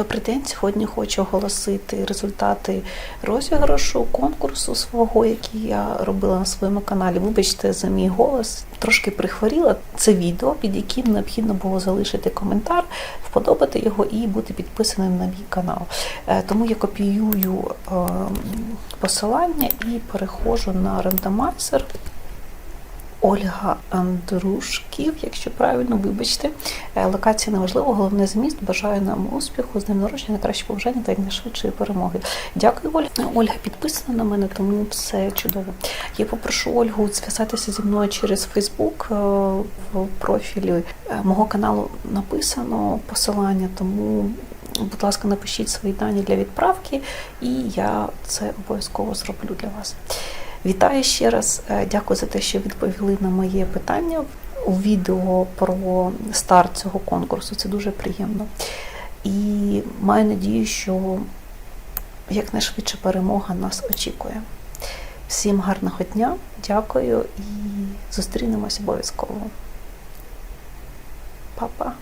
Добрий день. Сьогодні хочу оголосити результати розіграшу конкурсу свого, який я робила на своєму каналі. Вибачте за мій голос, трошки прихворіла. Це відео, під яким необхідно було залишити коментар, вподобати його і бути підписаним на мій канал. Е, Тому я копіюю е, посилання і переходжу на рандомайзер. Ольга Андрушків, якщо правильно, вибачте. Е, Локація неважлива, головне зміст. Бажаю нам успіху, з ним народження, найкраще побажання та якнайшвидшої перемоги. Дякую, Оля. Ольга підписана на мене, тому все чудово. Я попрошу Ольгу зв'язатися зі мною через Фейсбук. В профілі е, мого каналу написано посилання, тому. Будь ласка, напишіть свої дані для відправки, і я це обов'язково зроблю для вас. Вітаю ще раз. Е, Дякую за те, що відповіли на моє питання у відео про старт цього конкурсу. Це дуже приємно. І маю надію, що якнайшвидше перемога нас очікує. Всім гарного дня, дякую і зустрінемось обов'язково. Па-па!